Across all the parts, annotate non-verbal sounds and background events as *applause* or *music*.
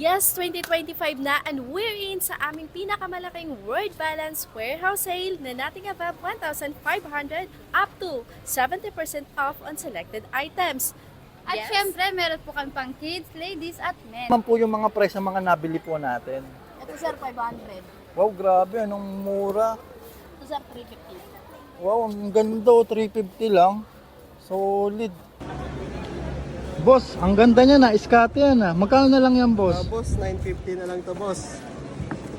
Yes, 2025 na and we're in sa aming pinakamalaking Word Balance Warehouse Sale na nating above 1,500 up to 70% off on selected items. At Yes. syempre, meron po kami pang kids, ladies, at men. Naman po yung mga price ng mga nabili po natin. Ito sir, 500. Wow, grabe, anong mura. Ito sir, 350. Wow, ang ganda, oh, 350 lang. Solid. Boss, ang ganda niya na, iskate yan ah. Magkano na lang yan, Ah, boss? boss, 950 na lang to, boss.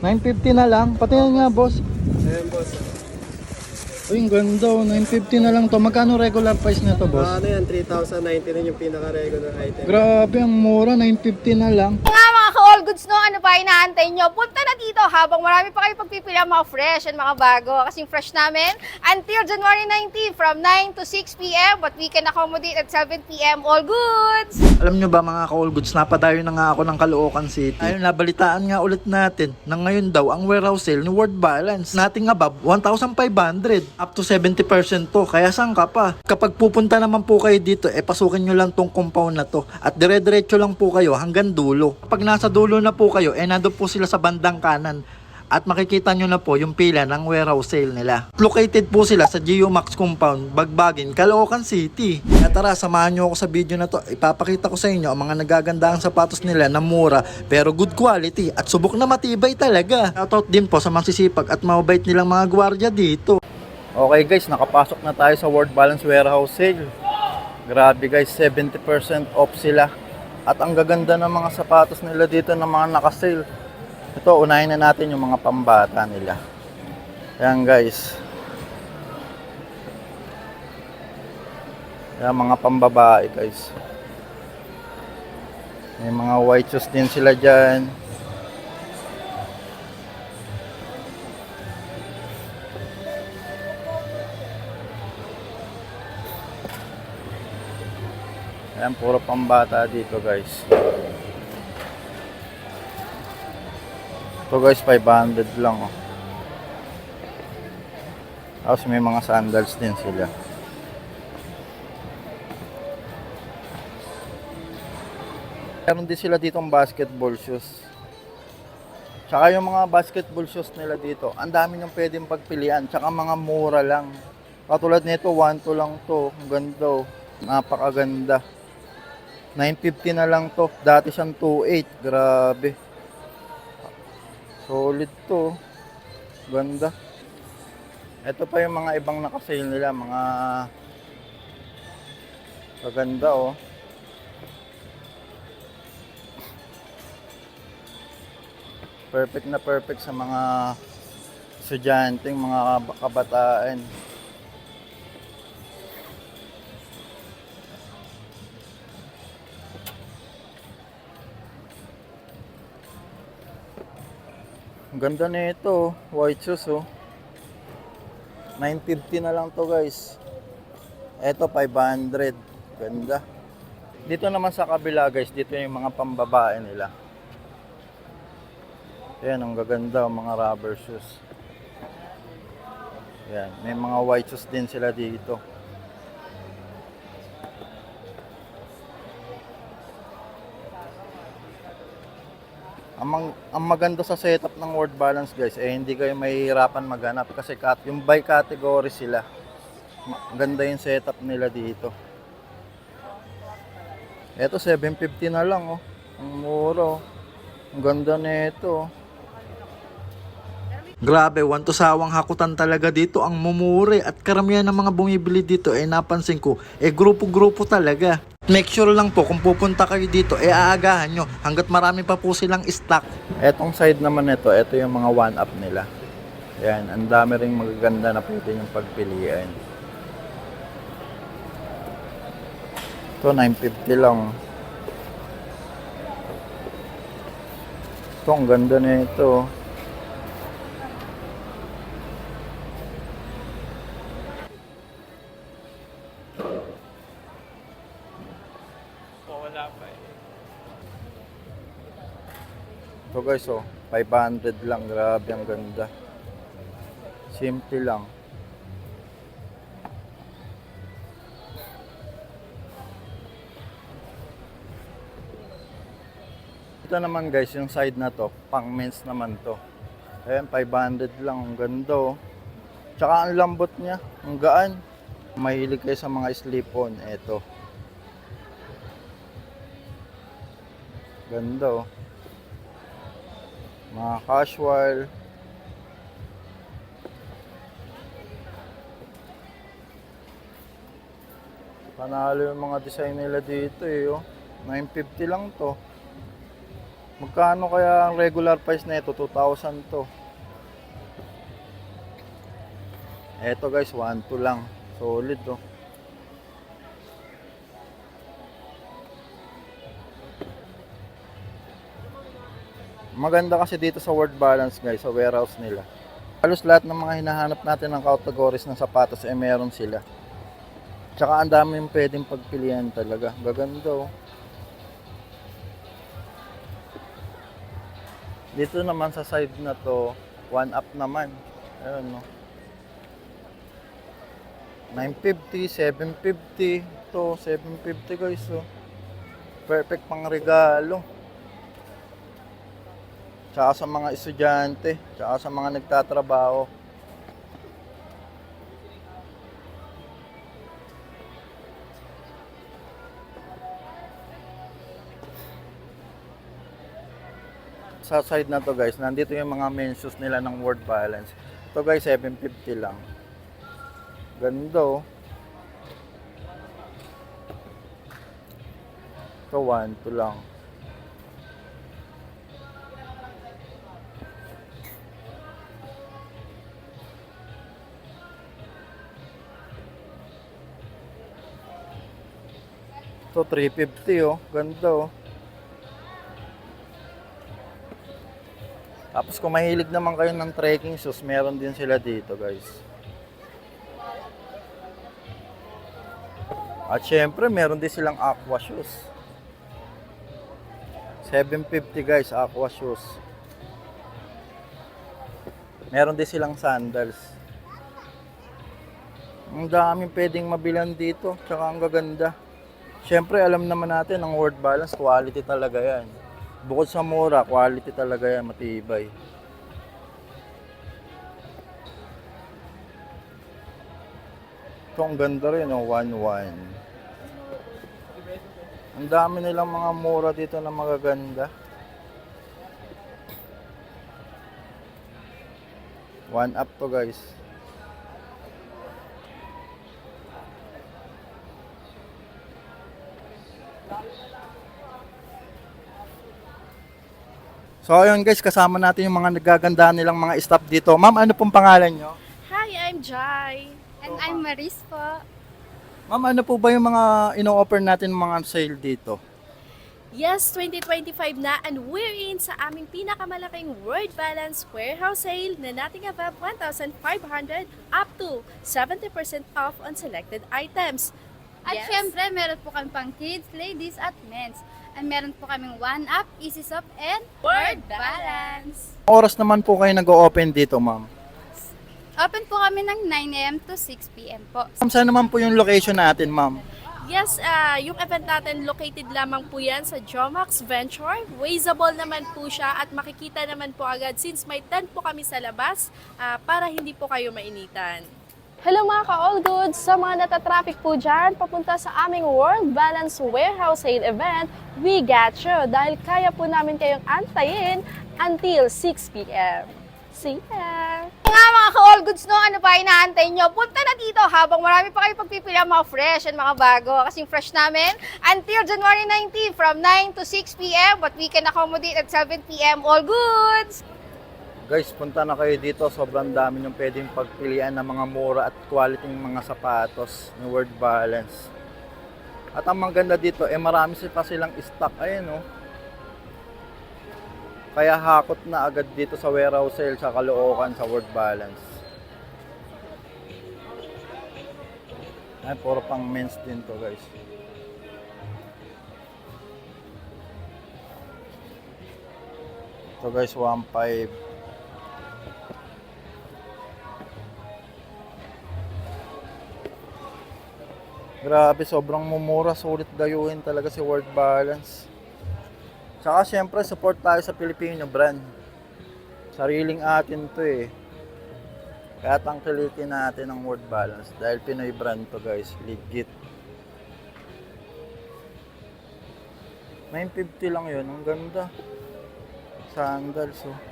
950 na lang. Pati yan nga, boss. Ayan, boss. Uy, ang ganda, oh, 950 na lang to. Magkano regular price na to, boss? ano yan, 3,090 rin yung pinaka-regular item. Grabe, ang mura, 950 na lang. Nga mga ka-all goods no, ano pa inaantay nyo? Punta na dito habang marami pa kayo pagpipili ang mga fresh and mga bago. Kasing fresh namin until January 19 from 9 to 6 p.m. But we can accommodate at 7 p.m. All goods! Alam nyo ba mga ka-all goods, napadayo na nga ako ng Caloocan City. Ayun, nabalitaan nga ulit natin na ngayon daw ang warehouse sale ni World Balance. Nating above 1,500 up to 70% to. Kaya saan ka pa? Kapag pupunta naman po kayo dito, eh pasukin nyo lang tong compound na to. At dire-diretso lang po kayo hanggang dulo. Kapag nasa dulo na po kayo, eh nandun po sila sa bandang kanan. At makikita nyo na po yung pila ng warehouse sale nila. Located po sila sa Geomax Compound, Bagbagin, Caloocan City. Kaya tara, samahan nyo ako sa video na to. Ipapakita ko sa inyo ang mga nagagandahang sapatos nila na mura pero good quality at subok na matibay talaga. Shoutout din po sa masisipag at mabait nilang mga gwardiya dito. Okay guys, nakapasok na tayo sa World Balance Warehouse Sale. Grabe guys, 70% off sila. At ang gaganda ng mga sapatos nila dito ng mga nakasale. Ito, unahin na natin yung mga pambata nila. Ayan guys. Ayan mga pambabae guys. May mga white shoes din sila dyan. Ayan, puro pambata dito guys. Ito guys, 500 lang oh. Tapos may mga sandals din sila. Meron din sila ditong basketball shoes. Tsaka yung mga basketball shoes nila dito, ang dami nyung pwedeng pagpilian. Tsaka mga mura lang. Katulad nito, 1 to lang to. Ang ganda oh. Napakaganda. 950 na lang to. Dati siyang 28. Grabe. Solid to. Ganda. Ito pa yung mga ibang nakasale nila, mga maganda oh. Perfect na perfect sa mga estudyanteng, mga kabataan. Ganda nito, white shoes oh. 950 na lang to guys. Ito 500. Ganda. Dito naman sa kabila guys, dito yung mga pambabae nila. Ayan, ang gaganda ang mga rubber shoes. Ayan, may mga white shoes din sila dito. Ang, ang maganda sa setup ng word balance guys, eh hindi kayo mahihirapan maghanap kasi kat, yung by category sila. Ganda yung setup nila dito. Ito 750 na lang oh. Ang mura oh. Ang ganda nito. oh. Grabe, one to sawang hakutan talaga dito ang mumuri at karamihan ng mga bumibili dito eh napansin ko eh grupo-grupo talaga. Make sure lang po kung pupunta kayo dito eh aagahan nyo hanggat marami pa po silang stock. Etong side naman nito, ito yung mga one up nila. Yan, ang dami ring magaganda na pwede yung pagpilian. Ito 950 lang. Ito ang ganda nito. Ito guys oh, 500 lang. Grabe ang ganda. Simple lang. Ito naman guys, yung side na to, pang men's naman to. Ayan, 500 lang. Ang ganda oh. Tsaka ang lambot niya. Ang gaan. Mahilig kayo sa mga slip-on. Eto. Ganda oh. Mga casual. Panalo yung mga design nila dito eh. Oh. 950 lang to. Magkano kaya ang regular price na ito? 2,000 to. Eto guys, 1 2 lang. Solid to. Maganda kasi dito sa word balance guys, sa warehouse nila. Halos lahat ng mga hinahanap natin ng categories ng sapatos eh meron sila. Tsaka ang dami yung pwedeng pagpilian talaga. Gaganda oh. Dito naman sa side na to, one up naman. Ayun no. 950, 750. To 750 guys oh. Perfect pang regalo. Tsaka sa mga estudyante, tsaka sa mga nagtatrabaho. sa side na to guys, nandito yung mga mentions nila ng word balance. Ito guys, 750 lang. Ganda oh. Ito 1, 2 lang. Ito 350 oh. Ganda oh. Tapos kung mahilig naman kayo ng trekking shoes, meron din sila dito guys. At syempre, meron din silang aqua shoes. 750 guys, aqua shoes. Meron din silang sandals. Ang daming pwedeng mabilan dito, tsaka ang gaganda. Syempre, alam naman natin, ang word balance, quality talaga yan. Bukod sa mura, quality talaga yan, matibay. Ito ang ganda rin, oh, 1-1. Ang dami nilang mga mura dito na magaganda. One up to guys. So ayun guys, kasama natin yung mga nagaganda nilang mga staff dito. Ma'am, ano pong pangalan nyo? Hi, I'm Jai. And I'm Maris po. Ma'am, ano po ba yung mga ino-offer natin mga sale dito? Yes, 2025 na and we're in sa aming pinakamalaking Word Balance warehouse sale na nating above 1,500 up to 70% off on selected items. At Yes. syempre, meron po kami pang kids, ladies, at men's. And meron po kaming One Up, Easy Soft, and Word Balance. Oras naman po kayo nag-open dito, ma'am. Open po kami ng 9am to 6pm po. Ma'am, saan naman po yung location natin, ma'am? Yes, ah, yung event natin located lamang po yan sa Jomax Venture. Wazeable naman po siya at makikita naman po agad since may tent po kami sa labas ah, para hindi po kayo mainitan. Hello mga ka-all goods! Sa mga natatraffic po dyan, papunta sa aming World Balance Warehouse Sale event, we got you dahil kaya po namin kayong antayin until 6pm. See ya! Nga mga ka-all goods, no? Ano pa inaantay nyo? Punta na dito habang marami pa kayo pagpipili ang mga fresh and mga bago. Kasing fresh namin until January 19 from 9 to 6 p.m. But we can accommodate at 7 p.m. All goods! Guys, punta na kayo dito. Sobrang dami yung pwedeng pagpilian ng mga mura at quality ng mga sapatos ni Word Balance. At ang maganda dito, eh marami sila pa silang stock. Ayan, oh. Kaya hakot na agad dito sa warehouse sale sa Caloocan sa Word Balance. Ay, puro pang men's din to guys. So guys, 1.5. Grabe, sobrang mumura. Sulit dayuhin talaga si Word Balance. Tsaka syempre, support tayo sa Filipino brand. Sariling atin to eh. Kaya tangkilikin natin ang word balance dahil Pinoy brand to guys, legit. 950 lang yun, ang ganda. Sandals oh.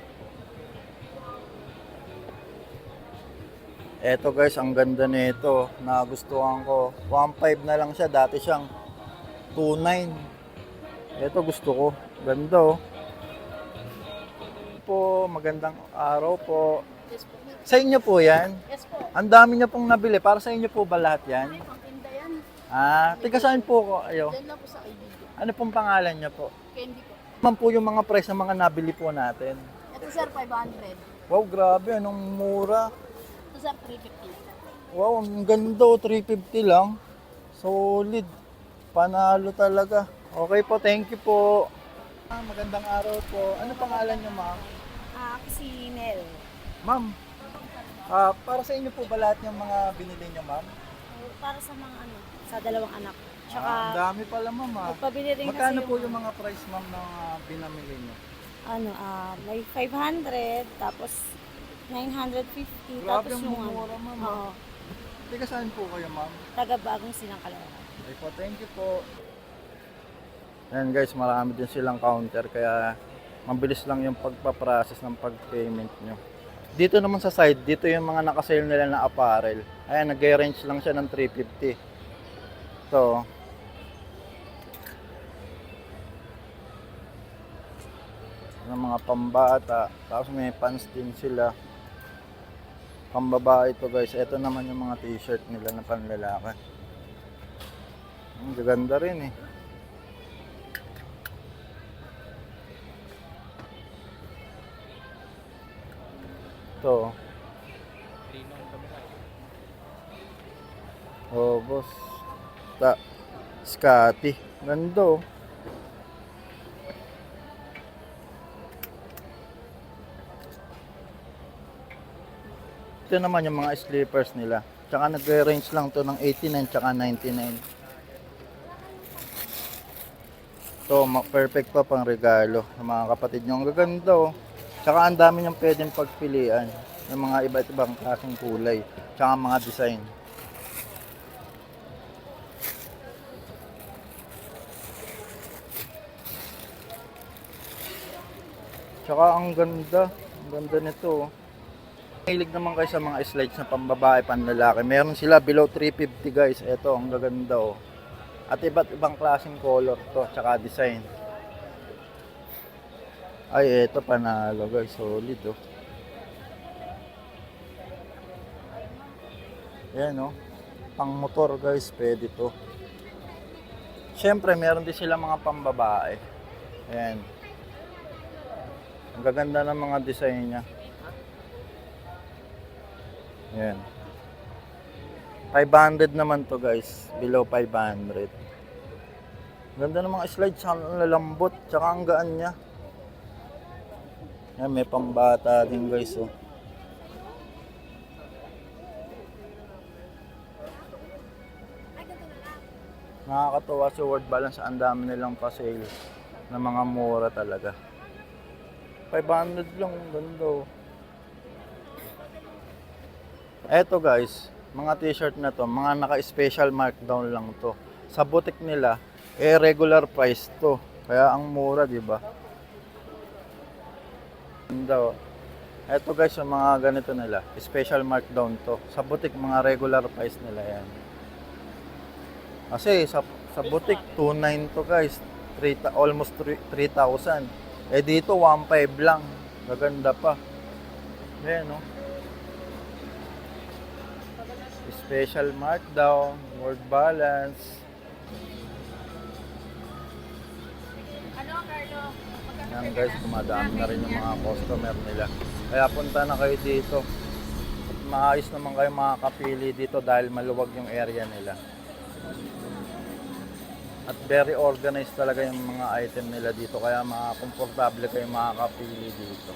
Eto guys, ang ganda nito. Nagustuhan ko. 1.5 na lang siya. Dati siyang 2.9. Eto gusto ko. Ganda oh. Po, magandang araw po. Yes po. Sa inyo po yan? Yes po. Ang dami niya pong nabili. Para sa inyo po ba lahat yan? Ah, tiga saan po ko ayo? Diyan lang po sa kaibigan. Ano pong pangalan niya po? Candy po. Man po yung mga price ng mga nabili po natin. Ito sir, 500. Wow, grabe. Anong mura. Sir, 350. Wow, ang ganda. oh, 350 lang. Solid. Panalo talaga. Okay po, thank you po. Ah, magandang araw po. Ano pangalan niyo, ma'am? Ah, ako si Nel. Ma'am, ah, para sa inyo po ba lahat yung mga binili niyo, ma'am? Para sa mga ano, sa dalawang anak. Tsaka, Ah, ang dami pala, ma'am. ah. magpabili rin Magkano kasi po yung mga price, ma'am, na uh, binamili niyo? ano, ah may 500, tapos 950, Grabe tapos ang yung mura, ma'am. oo, Teka, saan po kayo, ma'am? taga bagong silang kalawakan. Okay po, thank you po. Ayan guys, marami din silang counter kaya mabilis lang yung pagpa-process ng pag-payment nyo. Dito naman sa side, dito yung mga nakasale nila na apparel. Ayan, nag-range lang siya ng 350. So, ng mga pambata, tapos may pants din sila. Pambabae ito guys, ito naman yung mga t-shirt nila na panlalaki. Ang gaganda rin eh. Ito. Oh, boss. Ta Scotty. Ganda Ito naman yung mga sleepers nila. Tsaka nagre-range lang to ng 89 tsaka 99. To, ma- perfect pa pang regalo sa mga kapatid nyo. Ang gaganda oh. Tsaka ang dami niyong pwedeng pagpilian ng mga iba't ibang klaseng kulay. Tsaka mga design. Tsaka ang ganda. Ang ganda nito oh. Mahilig naman kayo sa mga slides na pambabae, panlalaki. Meron sila below 350 guys. Ito, ang gaganda oh. At iba't ibang klaseng color to, tsaka design. Ay, eto panalo guys, solid oh. Ayan oh. Pang motor guys, pwede to. Siyempre, meron din sila mga pambabae. Ayan. Ang gaganda ng mga design niya. Ayan. 500 naman to guys. Below 500. Ganda ng mga slides. Ang lalambot. Tsaka ang gaan niya. Ayan, may pambata din guys. Oh. Nakakatuwa si Word Balance. Ang dami nilang pa-sale na mga mura talaga. 500 lang. Ganda oh. Eto guys, mga t-shirt na to, mga naka-special markdown lang to. Sa boutique nila, eh regular price to. Kaya ang mura, di ba? Oh. Eto guys, yung mga ganito nila, special markdown to. Sa boutique, mga regular price nila yan. Kasi sa, sa boutique, 2.9 to guys. 3, almost 3,000. Eh dito, 1.5 lang. Gaganda pa. Ayan, no? Special markdown, word balance. Yan guys, dumadami na rin yung mga customer nila. Kaya punta na kayo dito. At maayos naman kayo makakapili dito dahil maluwag yung area nila. At very organized talaga yung mga item nila dito. Kaya mga komportable kayo makakapili dito.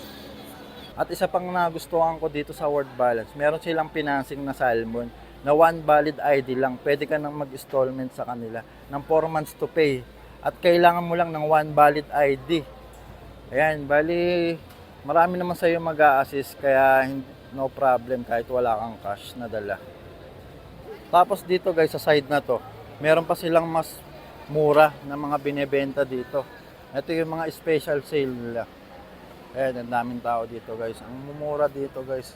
At isa pang nagustuhan ko dito sa Word Balance, meron silang financing na salmon na one valid ID lang. Pwede ka nang mag-installment sa kanila ng 4 months to pay. At kailangan mo lang ng one valid ID. Ayan, bali, marami naman sa'yo mag assist kaya no problem kahit wala kang cash na dala. Tapos dito guys, sa side na to, meron pa silang mas mura na mga binebenta dito. Ito yung mga special sale nila. Ayan, ang daming tao dito guys. Ang mumura dito guys.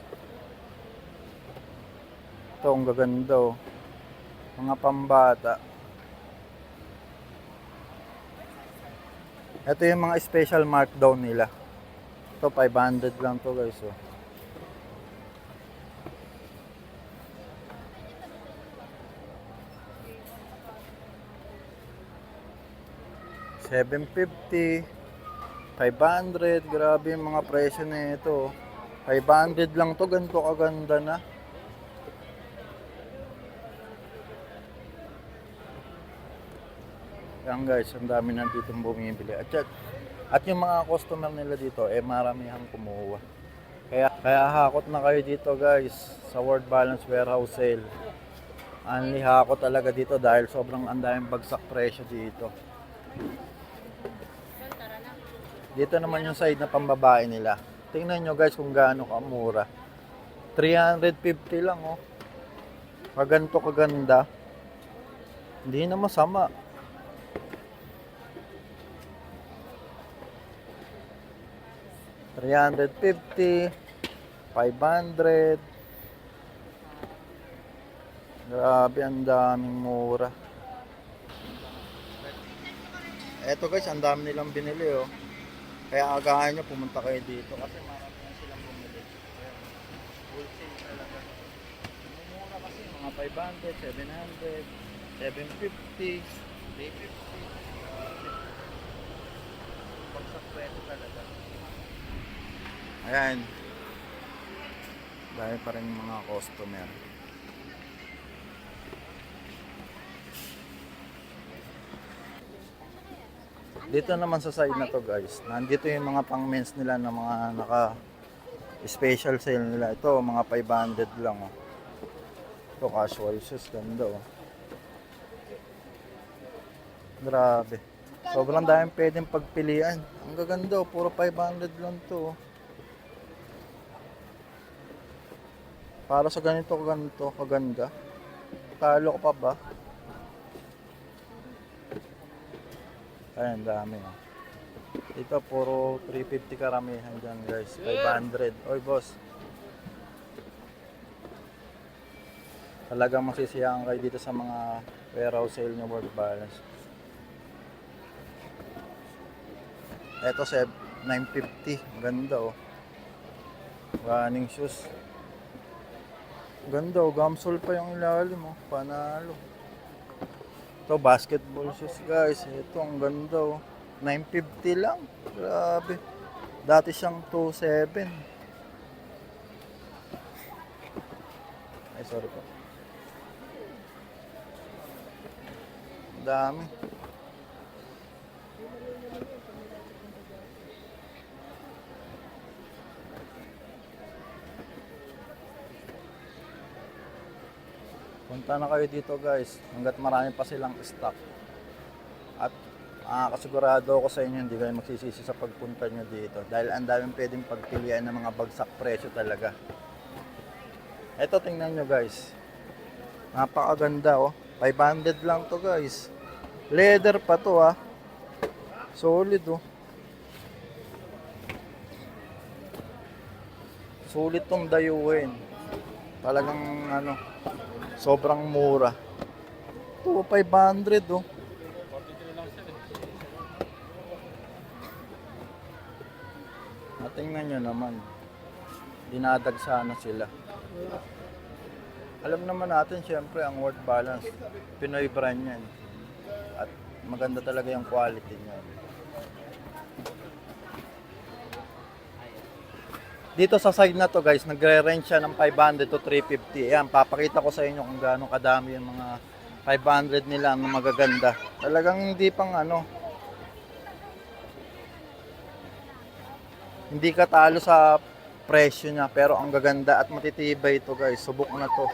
Ito, ang gaganda oh. Mga pambata. Ito yung mga special markdown nila. Ito, 500 lang to guys oh. Seven fifty, 500, grabe yung mga presyo na ito. 500 lang to, ganito kaganda na. Yan guys, ang dami nandito bumibili. At, yan- at yung mga customer nila dito, eh maramihan kumuha. Kaya, kaya hakot na kayo dito guys, sa World Balance Warehouse Sale. Only hakot talaga dito dahil sobrang ang daming bagsak presyo dito. Dito naman yung side na pambabae nila. Tingnan nyo guys kung gaano kamura. 350 lang oh. Kaganto kaganda. Hindi na masama. Three hundred fifty, five hundred. Grabe, ang daming mura. Eto guys, ang dami nilang binili oh. Kaya agahan nyo, pumunta kayo dito kasi marami na silang bumili. Wholesale talaga. Mumura kasi, mga 500, 700, 750, 350. Grabe. Bagsak presyo talaga. Ayan. Dahil pa rin mga customer. Dito naman sa side na to guys, nandito yung mga pang men's nila na mga naka special sale nila. Ito, mga 500 lang oh. Ito, casual shoes, ganda oh. Grabe. Sobrang daming pwedeng pagpilian. Ang gaganda oh, puro 500 lang to oh. Para sa ganito, ganito, kaganda. Talo ko pa ba? Ayan, dami. oh. Dito, puro 350 karamihan dyan, guys. 500. Oy, boss. Talagang masisiyahan kayo dito sa mga warehouse sale nyo work balance. Ito, seb, 950. Ang Ganda, oh. Running shoes. Ganda, oh. Gamsol pa yung ilalim, oh. Panalo. Ito, basketball shoes guys. Ito, ang ganda oh. 950 lang. Grabe. Dati siyang 27. Ay, sorry po. Ang dami. Punta na kayo dito guys, hanggat marami pa silang stock. At makakasigurado ako sa inyo, hindi kayo magsisisi sa pagpunta nyo dito. Dahil ang daming pwedeng pagpilian ng mga bagsak presyo talaga. Ito tingnan nyo guys. Napakaganda oh. 500 lang to guys. Leather pa to ah. Solid oh. Sulit tong dayuhin. Talagang ano, sobrang mura. Ito, 500 oh. Tingnan nyo naman, dinadagsana sila. Alam naman natin, syempre, ang worth balance, Pinoy brand yan. At maganda talaga yung quality niya. Dito sa side na to guys, nagre-range siya ng 500 to 350. Ayan, papakita ko sa inyo kung gaano kadami yung mga 500 nila na magaganda. Talagang hindi pang ano, hindi ka talo sa presyo niya pero ang gaganda at matitibay ito guys. Subok na to.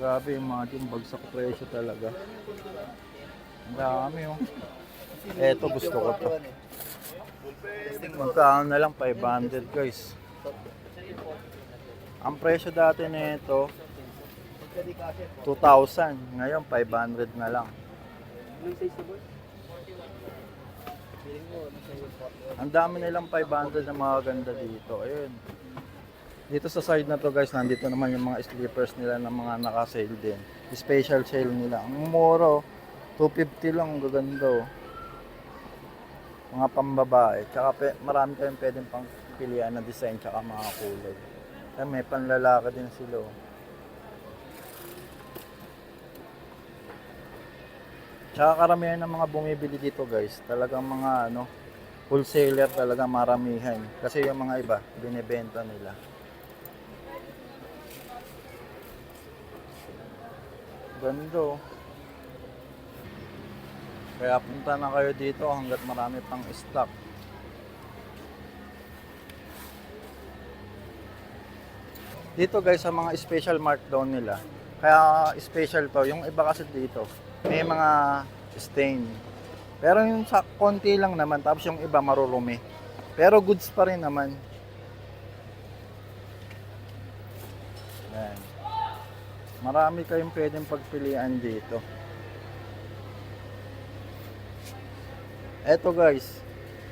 Grabe, imagine, bagsak presyo talaga. Dami oh. Eto, gusto ko to. Magkano na lang, 500 guys. Ang presyo dati nito, 2,000. Ngayon, 500 na lang. Ang dami nilang 500 na mga dito. Ayun. Dito sa side na to guys, nandito naman yung mga slippers nila na mga naka-sale din. Special sale nila. Ang muro, 250 lang, gaganda oh. Mga pambabae. Tsaka pe, marami kayong pwedeng pang pilihan na design tsaka mga kulay. Kaya may panlalaki din sila oh. Tsaka karamihan ng mga bumibili dito guys, talagang mga ano, wholesaler talaga maramihan. Kasi yung mga iba, binibenta nila. Ganda oh. Kaya punta na kayo dito hanggat marami pang stock. Dito guys sa mga special markdown nila. Kaya special to, yung iba kasi dito may mga stain. Pero yung sa konti lang naman tapos yung iba marurumi. Pero goods pa rin naman. Yan. Marami kayong pwedeng pagpilian dito. Eto guys,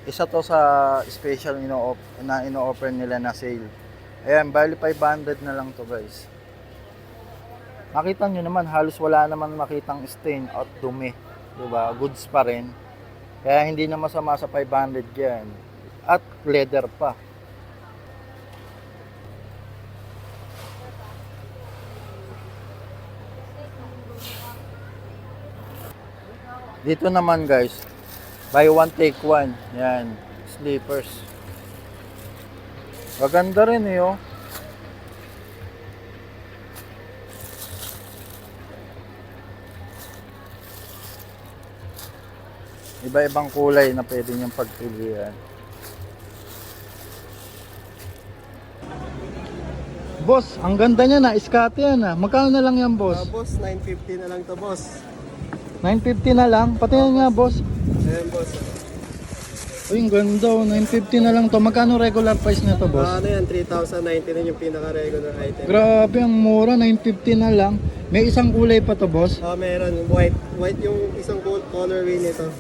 isa to sa special ino na ino-offer nila na sale. Ayan, bali 500 na lang to guys. Makita nyo naman, halos wala naman makitang stain at dumi. Diba? Goods pa rin. Kaya hindi na masama sa 500 yan. At leather pa. Dito naman guys, buy one take one. Yan, slippers. Maganda rin eh oh. Iba-ibang kulay na pwede niyong pagpilian. Boss, ang ganda niya na, iskate yan ah. Magkano na lang yan, boss? Ah, boss, 950 na lang to boss. 950 na lang. Pati yan nga, boss. Ayan boss. Uy, ang ganda. oh. 950 na lang to. Magkano regular price na to, boss? Ah, ano yan, 3,090 rin yung pinaka-regular item. Grabe, ang mura. 950 na lang. May isang kulay pa to, boss. Ah, meron white. White yung isang col- colorway nito.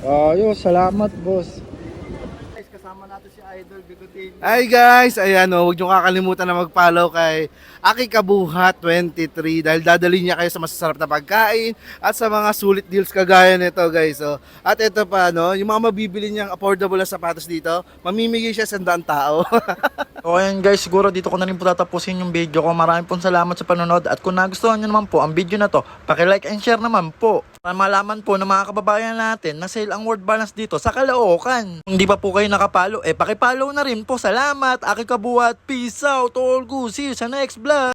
Ayos, salamat, boss. Kasama natin si Idol Bigotin. Hi guys! Ayan o, huwag nyo kakalimutan na mag-follow kay Aki Kabuhat 23 dahil dadali niya kayo sa masasarap na pagkain at sa mga sulit deals kagaya nito guys. Oh. At ito pa, no, yung mga mabibili niyang affordable na sapatos dito, mamimigay siya sa sandaan tao. *laughs* So ayan guys, siguro dito ko na rin po tatapusin yung video ko. Maraming pong salamat sa panonood at kung nagustuhan nyo naman po ang video na to, like and share naman po. Para malaman po ng mga kababayan natin na sale ang word balance dito sa Caloocan. Kung di pa po kayo nakapalo, eh pakipalo na rin po. Salamat, Aki Kabuhat, peace out, all good, see you sa next vlog.